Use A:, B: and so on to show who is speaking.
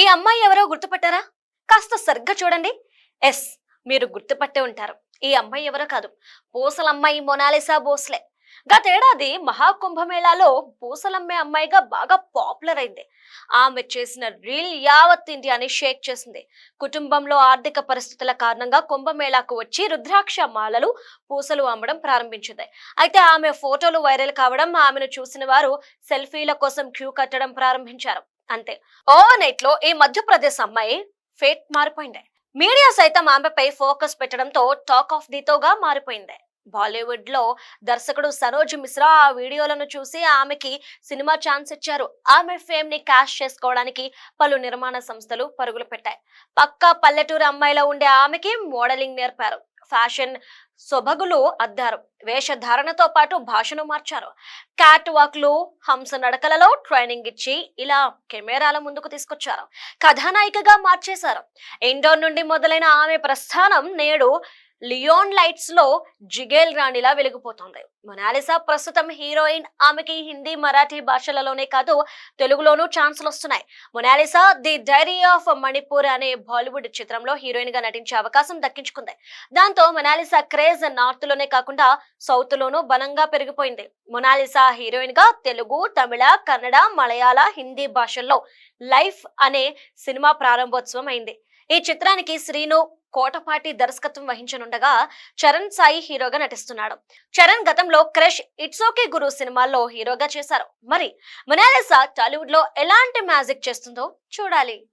A: ఈ అమ్మాయి ఎవరో గుర్తుపట్టారా? కాస్త సరిగ్గా చూడండి. ఎస్ మీరు గుర్తుపట్టే ఉంటారు. ఈ అమ్మాయి ఎవరో కాదు. పూసలమ్మాయి మొనాలిసా బోస్లే గతేడాది మహాకుంభమేళాలో పూసలమ్మే అమ్మాయిగా బాగా పాపులర్ అయింది. ఆమె చేసిన రీల్ యావత్ ఇండియాని షేక్ చేసింది. కుటుంబంలో ఆర్థిక పరిస్థితుల కారణంగా కుంభమేళాకు వచ్చి రుద్రాక్ష మాలలు పూసలు అమ్మడం ప్రారంభించింది. అయితే ఆమె ఫోటోలు వైరల్ కావడం ఆమెను చూసిన వారు సెల్ఫీల కోసం క్యూ కట్టడం ప్రారంభించారు. అంతే. ఓ నైట్లో ఈ మధ్యప్రదేశ్ అమ్మాయి ఫేట్ మారిపోయింది. మీడియా సైతం ఆమెపై ఫోకస్ పెట్టడంతో టాక్ ఆఫ్ దితోగా మారిపోయింది. బాలీవుడ్లో దర్శకుడు సరోజ్ మిశ్రా ఆ వీడియోలను చూసి ఆమెకి సినిమా ఛాన్స్ ఇచ్చారు. ఆమె ఫేమ్ని క్యాష్ చేసుకోవడానికి పలు నిర్మాణ సంస్థలు పరుగులు పెట్టాయి. పక్కా పల్లెటూరు అమ్మాయిలో ఉండే ఆమెకి మోడలింగ్ నేర్పారు. ఫ్యాషన్ సొబగులు అద్దారు. వేషధారణతో పాటు భాషను మార్చారు. క్యాట్ వాక్లు హంస నడకలలో ట్రైనింగ్ ఇచ్చి ఇలా కెమెరాల ముందుకు తీసుకొచ్చారు. కథానాయికగా మార్చేశారు. ఇండోర్ నుండి మొదలైన ఆమె ప్రస్థానం నేడు లియోన్ లైట్స్లో జిగేల్ రాణిలా వెలిగిపోతుంది. మొనాలిసా ప్రస్తుతం హీరోయిన్ ఆమెకి హిందీ మరాఠీ భాషలలోనే కాదు తెలుగులోనూ ఛాన్సులు వస్తున్నాయి. Mona Lisa the diary of Manipur అనే బాలీవుడ్ చిత్రంలో హీరోయిన్గా నటించే అవకాశం దక్కించుకుంది. దాంతో మొనాలిసా క్రేజ్ నార్త్లోనే కాకుండా సౌత్ లోనూ బలంగా పెరిగిపోయింది. మొనాలిసా హీరోయిన్గా తెలుగు తమిళ కన్నడ మలయాళ హిందీ భాషల్లో లైఫ్ అనే సినిమా ప్రారంభోత్సవం అయింది. ఈ చిత్రానికి శ్రీను కోటపాటి దర్శకత్వం వహించనుండగా చరణ్ సాయి హీరోగా నటిస్తున్నాడు. చరణ్ గతంలో క్రష్ ఇట్స్ ఓకే గురు సినిమాల్లో హీరోగా చేశారు. మరి మొనాలిసా టాలీవుడ్లో ఎలాంటి మ్యాజిక్ చేస్తుందో చూడాలి.